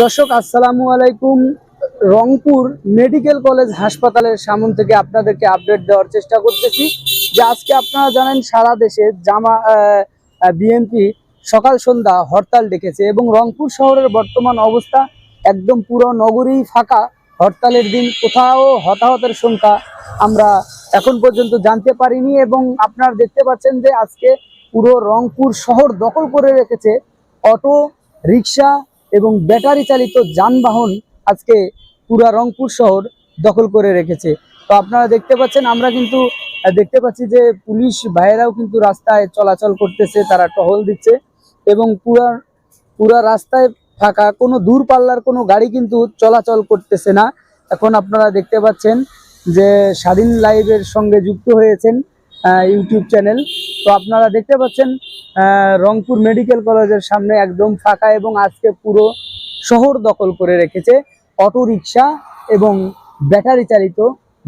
দর্শক, আসসালামু আলাইকুম। রংপুর মেডিকেল কলেজ হাসপাতালের সামন থেকে আপনাদেরকে আপডেট দেওয়ার চেষ্টা করতেছি। যে আজকে আপনারা জানেন, সারা দেশে জামা বিএনপি সকাল সন্ধ্যা হরতাল ডেকেছে এবং রংপুর শহরের বর্তমান অবস্থা একদম পুরো নগরী ফাঁকা। হরতালের দিন কোথাও হতাহতের সংখ্যা আমরা এখন পর্যন্ত জানতে পারিনি এবং আপনারা দেখতে পাচ্ছেন যে আজকে পুরো রংপুর শহর দখল করে রেখেছে অটো, রিক্সা এবং ব্যাটারি চালিত যানবাহন আজকে পুরা রংপুর শহর দখল করে রেখেছে। তো আপনারা দেখতে পাচ্ছেন, আমরা কিন্তু দেখতে পাচ্ছি যে পুলিশ ভাইয়েরাও কিন্তু রাস্তায় চলাচল করতেছে, তারা টহল দিচ্ছে এবং পুরা পুরা রাস্তায় ফাঁকা, কোনো দূর পাল্লার কোনো গাড়ি কিন্তু চলাচল করতেছে না। এখন আপনারা দেখতে পাচ্ছেন যে স্বাধীন লাইভের সঙ্গে যুক্ত হয়েছেন ইউটিউব চ্যানেল। তো আপনারা দেখতে পাচ্ছেন রংপুর মেডিকেল কলেজের সামনে একদম ফাঁকা এবং আজকে পুরো শহর দখল করে রেখেছে অটো রিক্সা এবং ব্যাটারি চালিত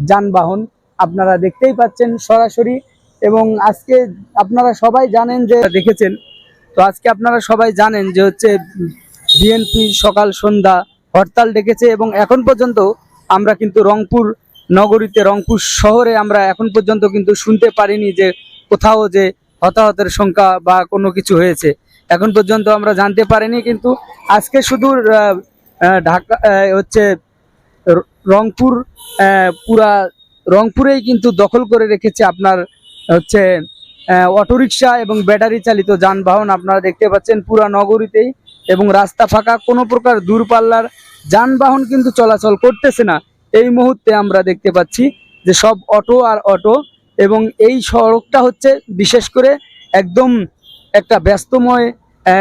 যানবাহন। আপনারা দেখতেই পাচ্ছেন সরাসরি এবং আজকে আপনারা সবাই জানেন যে দেখেছেন, তো আজকে আপনারা সবাই জানেন যে হচ্ছে বিএনপি সকাল সন্ধ্যা হরতাল ডেকেছে এবং এখন পর্যন্ত আমরা কিন্তু রংপুর নগরীতে, রংপুর শহরে আমরা এখন পর্যন্ত কিন্তু শুনতে পারিনি যে কোথাও যে হতাহতের সংখ্যা বা কোনো কিছু হয়েছে। এখন পর্যন্ত আমরা জানতে পারিনি, কিন্তু আজকে শুধু ঢাকা হচ্ছে রংপুর পুরা রংপুরেই কিন্তু দখল করে রেখেছে আপনার হচ্ছে অটোরিকশা এবং ব্যাটারি চালিত যানবাহন। আপনারা দেখতে পাচ্ছেন পুরা নগরীতেই এবং রাস্তা ফাঁকা, কোনো প্রকার দূরপাল্লার যানবাহন কিন্তু চলাচল করতেছে না। এই মুহূর্তে আমরা দেখতে পাচ্ছি যে সব অটো আর অটো এবং এই সড়কটা হচ্ছে বিশেষ করে একদম একটা ব্যস্তময়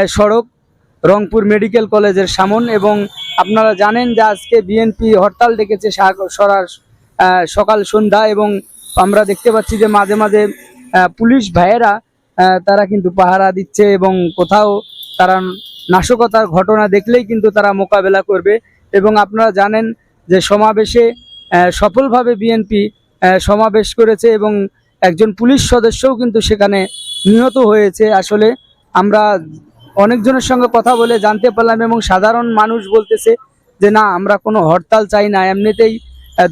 সড়ক, রংপুর মেডিকেল কলেজের সামন এবং আপনারা জানেন যে আজকে বিএনপি হরতাল ডেকেছে সকাল সন্ধ্যা এবং আমরা দেখতে পাচ্ছি যে মাঝে মাঝে পুলিশ ভাইয়েরা তারা কিন্তু পাহারা দিচ্ছে এবং কোথাও তারা নাশকতার ঘটনা দেখলেই কিন্তু তারা মোকাবেলা করবে এবং আপনারা জানেন যে সমাবেশে সফলভাবে বিএনপি সমাবেশ করেছে এবং একজন পুলিশ সদস্যও কিন্তু সেখানে নিহত হয়েছে। আসলে আমরা অনেকজনের সঙ্গে কথা বলে জানতে পারলাম এবং সাধারণ মানুষ বলতেছে যে, না, আমরা কোনো হরতাল চাই না। এমনিতেই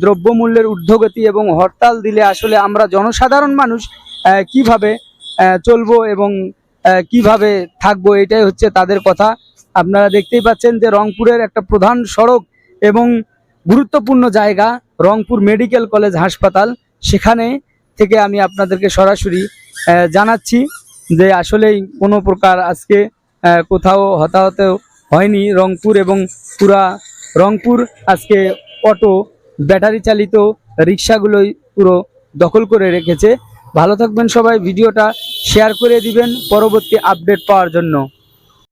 দ্রব্যমূল্যের ঊর্ধ্বগতি এবং হরতাল দিলে আসলে আমরা জনসাধারণ মানুষ কীভাবে চলবো এবং কীভাবে থাকব? এটাই হচ্ছে তাদের কথা। আপনারা দেখতেই পাচ্ছেন যে রংপুরের একটা প্রধান সড়ক এবং গুরুত্বপূর্ণ জায়গা, রংপুর মেডিকেল কলেজ হাসপাতাল। সেখানে থেকে আমি আপনাদেরকে সরাসরি জানাচ্ছি যে আসলেই কোনো প্রকার আজকে কোথাও হতাহত হয়নি রংপুর এবং পুরা রংপুর। আজকে অটো, ব্যাটারি চালিত রিক্সাগুলোই পুরো দখল করে রেখেছে। ভালো থাকবেন সবাই, ভিডিওটা শেয়ার করে দিবেন, পরবর্তী আপডেট পাওয়ার জন্য।